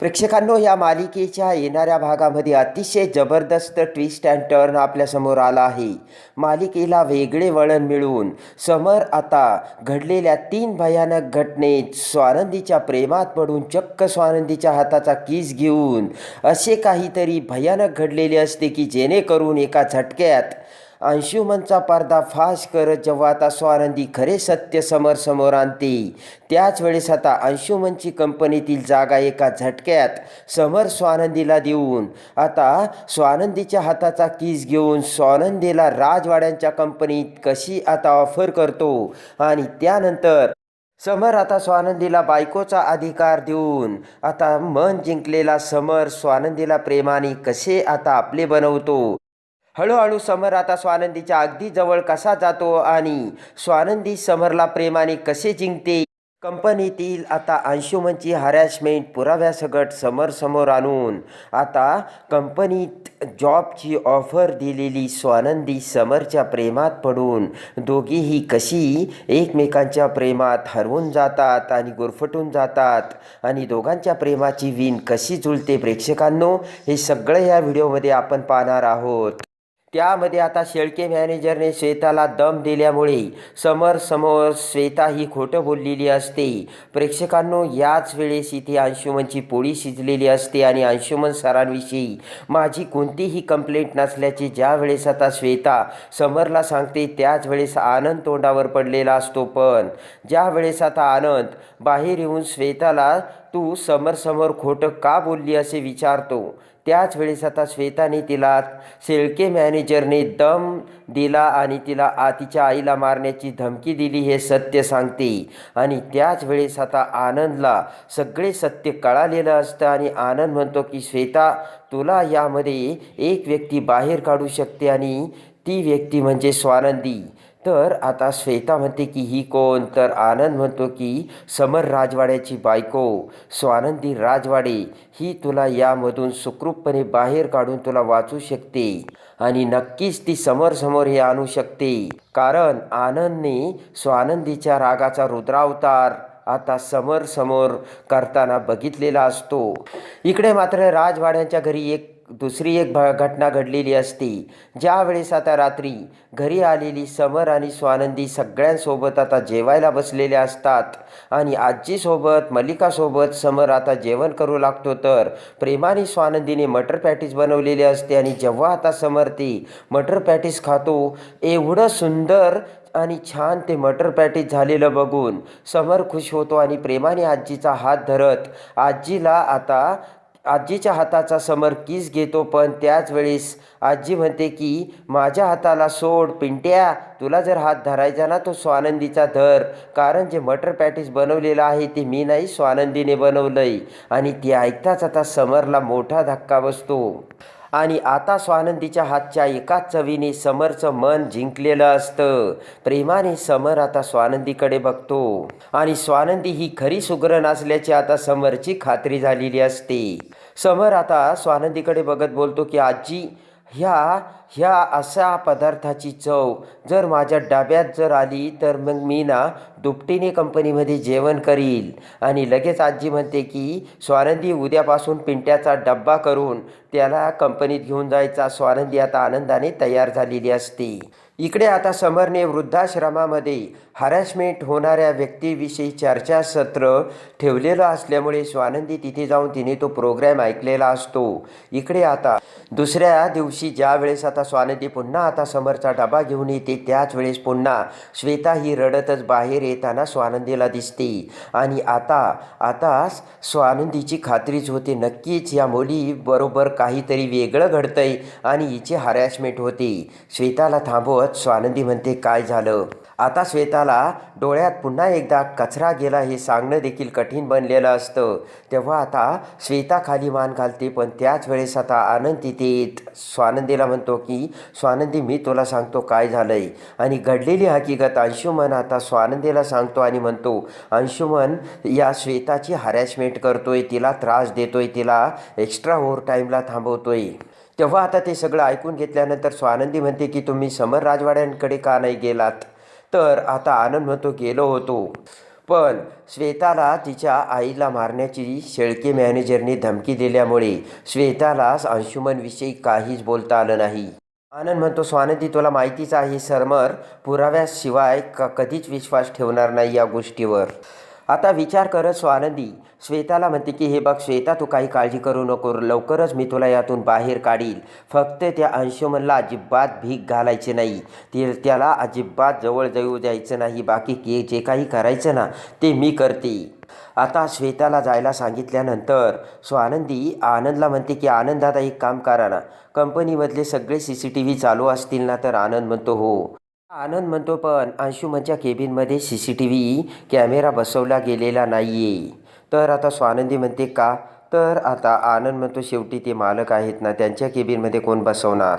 प्रेक्षकांनो या मालिकेच्या येणाऱ्या भागामध्ये अतिशय जबरदस्त ट्विस्ट अँड टर्न आपल्यासमोर आला आहे. मालिकेला वेगळे वळण मिळून समर आता घडलेल्या तीन भयानक घटनेत स्वानंदीच्या प्रेमात पडून चक्क स्वानंदीच्या हाताचा किस घेऊन असे काहीतरी भयानक घडलेले असते की जेणेकरून एका झटक्यात अंशुमनचा पर्दाफाश करत जेव्हा आता स्वानंदी खरे सत्य समोर समोर आणते. त्याच वेळेस आता अंशुमनची कंपनीतील जागा एका झटक्यात समर स्वानंदीला देऊन आता स्वानंदीच्या हाताचा किस घेऊन स्वानंदीला राजवाड्यांच्या कंपनीत कशी आता ऑफर करतो आणि त्यानंतर समर आता स्वानंदीला बायकोचा अधिकार देऊन आता मन जिंकलेला समर स्वानंदीला प्रेमाने कसे आता आपले बनवतो. हळूहळू समर आता स्वानंदीच्या अगदी जवळ कसा जातो आणि स्वानंदी समरला प्रेमाने कसे जिंकते? कंपनीतील आता अंशुमनची हॅरॅसमेंट पुराव्यासकट समर समोर आणून आता कंपनीत जॉबची ऑफर दिलेली स्वानंदी समरच्या प्रेमात पडून दोघीही कशी एकमेकांच्या प्रेमात हरवून जातात आणि गुरफटून जातात आणि दोघांच्या प्रेमाची वीण कशी जुळते प्रेक्षकांनो? हे सगळं या व्हिडिओमध्ये आपण पाहणार आहोत. त्यामध्ये आता शेळके मॅनेजरने श्वेताला दम दिल्यामुळे समर समोर श्वेता ही खोटं बोललेली असते. प्रेक्षकांनो याच वेळेस इथे अंशुमनची पोळी शिजलेली असते आणि अंशुमन सरांविषयी माझी कोणतीही कंप्लेंट नसल्याची ज्या वेळेस आता श्वेता समरला सांगते त्याच वेळेस आनंद तोंडावर पडलेला असतो. पण ज्या वेळेस आता आनंद बाहेर येऊन श्वेताला तू समोर खोटं का बोलली असे विचारतो? त्याच वेळेस आता श्वेताने तिला शेळके मॅनेजरने दम दिला आणि तिला आतीच्या तिच्या आईला मारण्याची धमकी दिली हे सत्य सांगते. आणि त्याच वेळेस आता आनंदला सगळे सत्य कळालेलं असतं आणि आनंद म्हणतो की श्वेता तुला यामध्ये एक व्यक्ती बाहेर काढू शकते आणि ती व्यक्ती म्हणजे स्वानंदी. तर आता श्वेता म्हणते की ही कोण? तर आनंद म्हणतो की समर राजवाड्याची बायको. स्वानंदी राजवाडे ही तुला यामधून सुखरूपपणे बाहेर काढून तुला वाचू शकते आणि नक्कीच ती समोर हे आणू शकते. कारण आनंदने स्वानंदीच्या रागाचा रुद्रावतार आता समर समोर करताना बघितलेला असतो. इकडे मात्र राजवाड्यांच्या घरी एक दुसरी एक भ घटना घडलेली असते. ज्यावेळेस आता रात्री घरी आलेली समर आणि स्वानंदी सगळ्यांसोबत आता जेवायला बसलेल्या असतात. आणि आजीसोबत मल्लिकासोबत समर आता जेवण करू लागतो तर प्रेमाने स्वानंदीने मटर पॅटीस बनवलेली असते आणि जेव्हा आता समर ती मटर पॅटीस खातो एवढं सुंदर आणि छान ते मटर पॅटीस झालेलं बघून समर खुश होतो आणि प्रेमाने आजीचा हात धरत आजीला आता आजीच्या हाताचा समर किस घेतो पण त्याच वेळेस आजी म्हणते की माझ्या हाताला सोड पिंट्या! तुला जर हात धरायचा ना तो स्वानंदीचा धर. कारण जे मटर पॅटीस बनवलेलं आहे ते मी नाही स्वानंदीने बनवलंय. आणि ती ऐकताच आता समरला मोठा धक्का बसतो. आणि आता स्वानंदीच्या हातच्या एकाच चवीने समरचं मन जिंकलेलं असतं. प्रेमाने समर आता स्वानंदीकडे बघतो. आणि स्वानंदी ही खरी सुगरण असल्याची आता समरची खात्री झालेली असते. समर आता स्वानंदीकडे बघत बोलतो की आजी ह्या ह्या अशा पदार्थाची चव. जर माझ्या डाब्यात जर आली तर मग मी ना दुपटीने कंपनीमध्ये जेवण करील. आणि लगेच आजी म्हणते की स्वानंदी उद्यापासून पिंट्याचा डब्बा करून त्याला कंपनीत घेऊन जायचा. स्वानंदी आता आनंदाने तयार झालेली असते. इकडे आता समरने वृद्धाश्रमामध्ये हरॅसमेंट होणाऱ्या व्यक्तीविषयी चर्चासत्र ठेवलेलं असल्यामुळे स्वानंदी तिथे जाऊन तिने तो प्रोग्रॅम ऐकलेला असतो. इकडे आता दुसऱ्या दिवशी ज्या वेळेस आता स्वानंदी पुन्हा आता समरचा डबा घेऊन येते त्याच वेळेस पुन्हा श्वेता ही रडतच बाहेर येताना स्वानंदीला दिसते. आणि आता आता स्वानंदीची खात्रीच होते. नक्कीच या मुलीबरोबर काहीतरी वेगळं घडतंय आणि हिची हरॅसमेंट होते. श्वेताला थांबवत स्वानंदी म्हणते काय झालं? आता श्वेताला डोळ्यात पुन्हा एकदा कचरा गेला हे सांगणं देखील कठीण बनलेलं असतं. तेव्हा आता श्वेता खाली मान घालते पण त्याच वेळेस आता आनंद तिथे येत. स्वानंदीला म्हणतो की स्वानंदी मी तुला सांगतो काय झालंय. आणि घडलेली हकीकत अंशुमन आता स्वानंदीला सांगतो आणि म्हणतो अंशुमन या श्वेताची हॅरॅसमेंट करतोय तिला त्रास देतोय तिला एक्स्ट्रा ओव्हर टाईमला थांबवतोय. तेव्हा आता ते सगळं ऐकून घेतल्यानंतर स्वानंदी म्हणते की तुम्ही समर राजवाड्यांकडे का नाही गेलात? तर आता आनंद म्हणतो गेलो होतो. पण श्वेताला तिच्या आईला मारण्याची शेळके मॅनेजरने धमकी दिल्यामुळे श्वेताला अंशुमनविषयी काहीच बोलता आलं नाही. आनंद म्हणतो स्वानंदी तुला माहितीच आहे सरमर पुराव्याशिवाय क कधीच विश्वास ठेवणार नाही या गोष्टीवर. आता विचार करत स्वानंदी श्वेताला म्हणते की हे बघ श्वेता तू काही काळजी करू नको. लवकरच मी तुला यातून बाहेर काढील. फक्त त्या अंशुमनला अजिबात भीक घालायची नाही. ते त्याला अजिबात जवळ जाऊ द्यायचं नाही. बाकी के जे काही करायचं ना ते मी करते. आता श्वेताला जायला सांगितल्यानंतर स्वानंदी आनंदला म्हणते की आनंद आता एक काम करा ना. कंपनीमधले सगळे सी सी टी व्ही चालू असतील ना तर आनंद म्हणतो हो. आनंद म्हणतो पण अंशुमनच्या केबिनमध्ये C C T V camera बसवला गेलेला नाही आहे तर आता स्वानंदी म्हणते का? तर आता आनंद म्हणतो शेवटी ते मालक आहेत ना त्यांच्या केबिनमध्ये कोण बसवणार?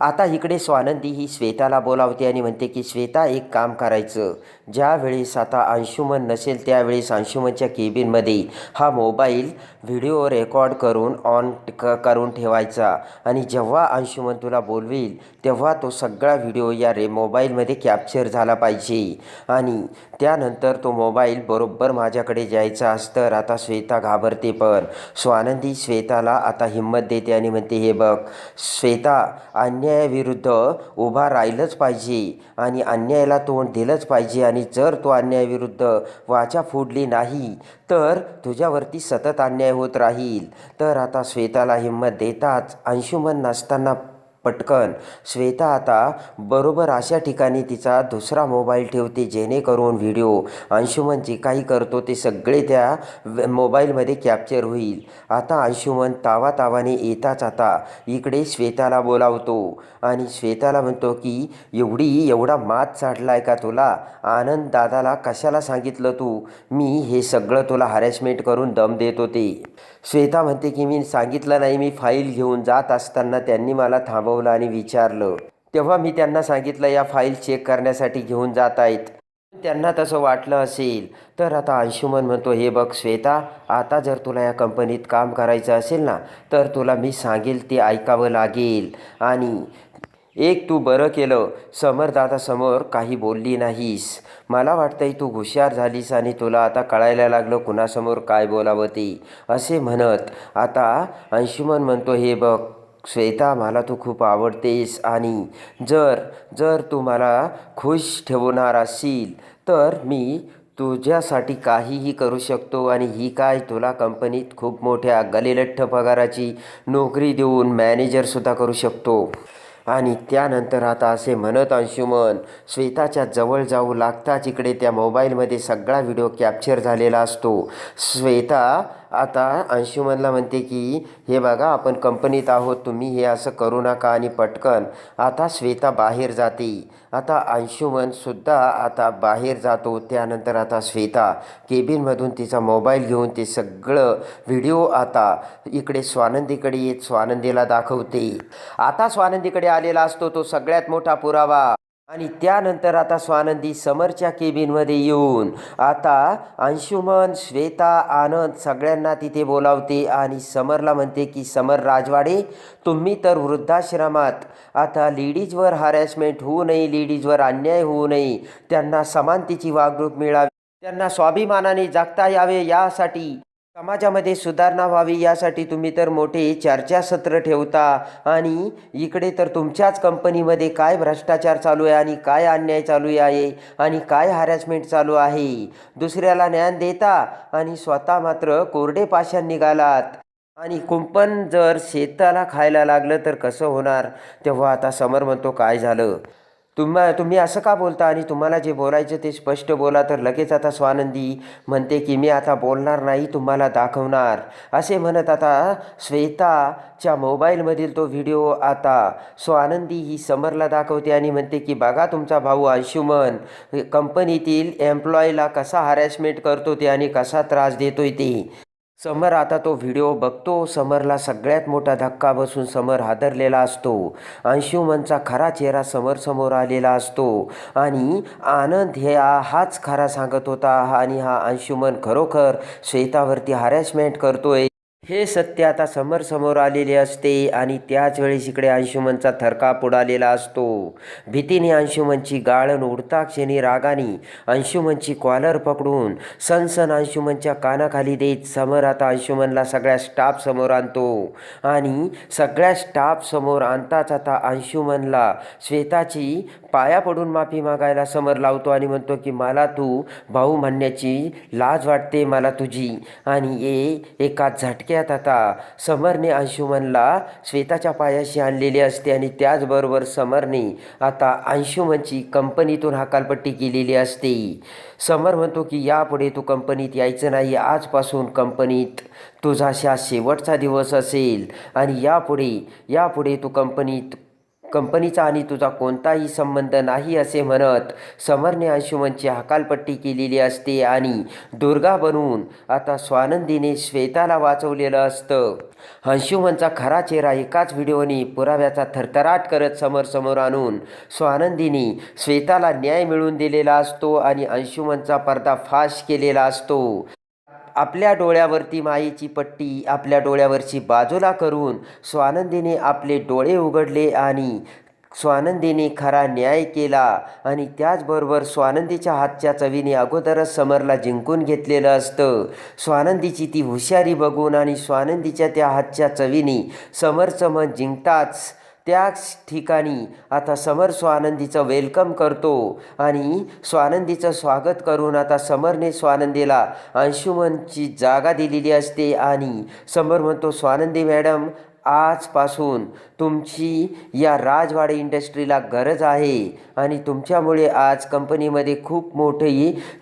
आता इकडे स्वानंदी ही श्वेताला बोलावते आणि म्हणते की श्वेता एक काम करायचं. ज्यावेळेस आता अंशुमन नसेल त्यावेळेस अंशुमनच्या केबिनमध्ये हा मोबाईल व्हिडिओ रेकॉर्ड करून ऑन क करून ठेवायचा. आणि जेव्हा अंशुमन तुला बोलवेल तेव्हा तो सगळा व्हिडिओ या रे मोबाईलमध्ये कॅप्चर झाला पाहिजे. आणि त्यानंतर तो मोबाईल बरोबर माझ्याकडे जायचा असतं. आता श्वेता घाबरते पण. स्वानंदी श्वेताला आता हिंमत देते आणि म्हणते हे बघ श्वेता अन्यायाविरुद्ध उभा राहिलंच पाहिजे आणि अन्यायाला तोंड दिलंच पाहिजे आणि जर तो अन्यायाविरुद्ध वाचा फोडली नाही तर तुझ्यावरती सतत अन्याय होत राहील. तर आता श्वेताला हिंमत देताच अंशुमन नसताना पटकन. श्वेता आता बरोबर अशा ठिकाणी तिचा दुसरा मोबाईल ठेवते जेणेकरून व्हिडिओ. अंशुमन जे काही करतो ते सगळे त्या मोबाईलमध्ये कॅप्चर होईल. आता अंशुमन तावा तावाने येताच आता. इकडे श्वेताला बोलावतो आणि श्वेताला म्हणतो की एवढी एवढा मात चाडलाय का तुला? आनंद दादाला कशाला सांगितलं तू? मी हे सगळं तुला हॅरेसमेंट करून दम देत होते श्वेता म्हणते की मी सांगितलं नाही मी फाईल घेऊन जात असताना त्यांनी मला थांबव थांबवलं आणि विचारलं. तेव्हा मी त्यांना सांगितलं या फाईल चेक करण्यासाठी घेऊन जात आहेत. त्यांना तसं वाटलं असेल तर आता अंशुमन म्हणतो हे बघ श्वेता आता जर तुला या कंपनीत काम करायचं असेल ना तर तुला मी सांगेल ते ऐकावं लागेल. आणि एक तू बरं केलं समरदादासमोर काही बोलली नाहीस. मला वाटतंय तू हुशार झालीस आणि तुला आता कळायला लागलं कुणासमोर काय बोलावं ते असे म्हणत आता अंशुमन म्हणतो हे बघ श्वेता मला तू खूप आवडतेस आणि जर जर तू मला खुश ठेवणार असील तर मी तुझ्यासाठी काहीही करू शकतो आणि ही काय तुला कंपनीत खूप मोठ्या गलेलठ्ठ पगाराची नोकरी देऊन मॅनेजरसुद्धा करू शकतो. आणि त्यानंतर आता असे म्हणत अंशुमन श्वेताच्या जवळ जाऊ लागताच इकडे त्या मोबाईलमध्ये सगळा व्हिडिओ कॅप्चर झालेला असतो. श्वेता आता अंशुमनला म्हणते की हे बघा आपण कंपनीत आहोत तुम्ही हे असं करू नका आणि पटकन. आता श्वेता बाहेर जाते. आता अंशुमनसुद्धा आता बाहेर जातो. त्यानंतर आता श्वेता केबिनमधून तिचा मोबाईल घेऊन ते सगळं व्हिडिओ आता इकडे स्वानंदीकडे येत स्वानंदीला दाखवते. आता स्वानंदीकडे आलेला असतो तो सगळ्यात मोठा पुरावा. आणि त्यानंतर आता स्वानंदी समरच्या केबिनमध्ये येऊन आता अंशुमन श्वेता आनंद सगळ्यांना तिथे बोलावते आणि समरला म्हणते की समर राजवाडे तुम्ही तर वृद्धाश्रमात आता लेडीजवर हॅरॅसमेंट होऊ नये लेडीजवर अन्याय होऊ नये त्यांना समानतेची वागणूक मिळावी त्यांना स्वाभिमानाने जगता यावे यासाठी समाजामध्ये सुधारणा व्हावी यासाठी तुम्ही तर मोठे चर्चासत्र ठेवता. आणि इकडे तर तुमच्याच कंपनीमध्ये काय भ्रष्टाचार चालू आहे आणि काय अन्याय चालू आहे आणि काय हॅरॅसमेंट चालू आहे? दुसऱ्याला ज्ञान देता आणि स्वतः मात्र कोरडे पाशा निघालात. आणि कुंपण जर शेताला खायला लागलं तर कसं होणार? तेव्हा आता समर म्हणतो काय झालं? तुम्हा तुम्ही असं का बोलता? आणि तुम्हाला जे बोलायचं ते स्पष्ट बोला तर लगेच आता स्वानंदी म्हणते की मी आता बोलणार नाही तुम्हाला दाखवणार. असे म्हणत आता श्वेताच्या मोबाईलमधील तो व्हिडिओ आता स्वानंदी ही समरला दाखवते आणि म्हणते की बघा तुमचा भाऊ अंशुमन कंपनीतील एम्प्लॉईला कसा हॅरॅसमेंट करतो ते आणि कसा त्रास देतोय ते. समर आता तो व्हिडिओ बघतो. समरला सगळ्यात मोठा धक्का बसून समर हादरलेला असतो. अंशुमनचा खरा चेहरा समोर समोर आलेला असतो. आणि आनंद हे हाच खरा सांगत होता. आणि हा अंशुमन खरोखर श्वेतावरती हॅरॅसमेंट करतोय. हे सत्य आता समर समोर आलेले असते आणि त्याच वेळेस इकडे अंशुमनचा थरका पुडालेला असतो. भीतीने अंशुमनची गाळण उडता क्षणी रागाने अंशुमनची कॉलर पकडून सनसन अंशुमनच्या कानाखाली देत समर आता अंशुमनला सगळ्या स्टाफ समोर आणतो. आणि सगळ्या स्टाफ समोर आणताच आता अंशुमनला श्वेताची पाया पडून माफी मागायला समर लावतो आणि म्हणतो की मला तू भाऊ म्हणण्याची लाज वाटते मला तुझी. आणि ये एका त्यात आता समरने अंशुमनला श्वेताच्या पायाशी आणलेली असते आणि त्याचबरोबर समरने आता अंशुमनची कंपनीतून हकालपट्टी केलेली असते. समर म्हणतो की यापुढे तू कंपनीत यायचं नाही. आजपासून कंपनीत तुझा शा शेवटचा दिवस असेल आणि यापुढे यापुढे तू कंपनीत कंपनीचा आणि तुझा कोणताही संबंध नाही असे म्हणत. समरने अंशुमनची हकालपट्टी केलेली असते आणि दुर्गा बनवून आता स्वानंदीने श्वेताला वाचवलेलं असतं. अंशुमनचा खरा चेहरा एकाच व्हिडिओने पुराव्याचा थरथराट करत समोर समोर आणून स्वानंदीने श्वेताला न्याय मिळवून दिलेला असतो आणि अंशुमनचा पडदा फाश केलेला असतो. आपल्या डोळ्यावरती माईची पट्टी आपल्या डोळ्यावरची बाजूला करून स्वानंदीने आपले डोळे उघडले आणि स्वानंदीने खरा न्याय केला आणि त्याचबरोबर स्वानंदीच्या हातच्या चवीने अगोदरच समरला जिंकून घेतलेलं असतं. स्वानंदीची ती हुशारी बघून आणि स्वानंदीच्या त्या हातच्या चवीने समरचं मन जिंकताच त्याच ठिकाणी आता समर स्वानंदीचं वेलकम करतो. आणि स्वानंदीचं स्वागत करून आता समरने स्वानंदीला अंशुमनची जागा दिलेली असते. आणि समर म्हणतो स्वानंदी मॅडम आजपासून तुमची या राजवाडे इंडस्ट्रीला गरज आहे. आणि तुमच्यामुळे आज कंपनीमध्ये खूप मोठे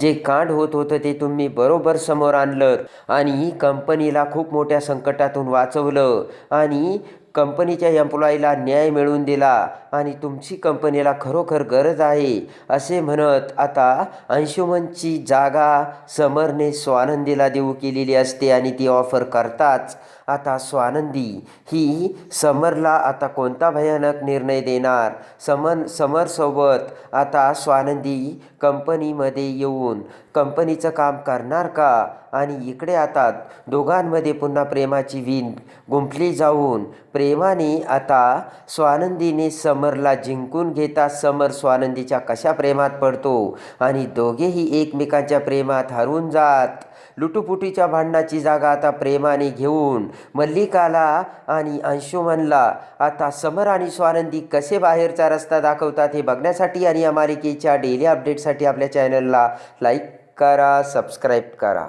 जे कांड होत होतं ते तुम्ही बरोबर समोर आणलं. आणि कंपनीला खूप मोठ्या संकटातून वाचवलं. आणि कंपनीच्या एम्प्लॉईला न्याय मिळवून दिला आणि तुमची कंपनीला खरोखर गरज आहे असे म्हणत आता अंशुमनची जागा समरने स्वानंदीला देऊ केलेली असते आणि ती ऑफर करताच आता स्वानंदी. ही समरला आता कोणता भयानक निर्णय देणार? समन समरसोबत आता स्वानंदी कंपनीमध्ये येऊन कंपनीचं काम करणार का? आणि इकडे आता दोघांमध्ये पुन्हा प्रेमाची विण गुंफली जाऊन प्रेमाने आता स्वानंदीने समरला जिंकून घेता समर स्वानंदीच्या कशा प्रेमात पडतो? आणि दोघेही एकमेकांच्या प्रेमात हरवून जात. लुटुपुटीच्या भांडणाची जागा आता प्रेमाने घेऊन मल्लिकाला आणि अंशुमनला. आता समर आणि स्वानंदी कसे बाहेरचा रस्ता दाखवतात हे बघण्यासाठी आणि या मालिकेच्या डेली अपडेटसाठी आपल्या चॅनलला लाईक करा सबस्क्राईब करा.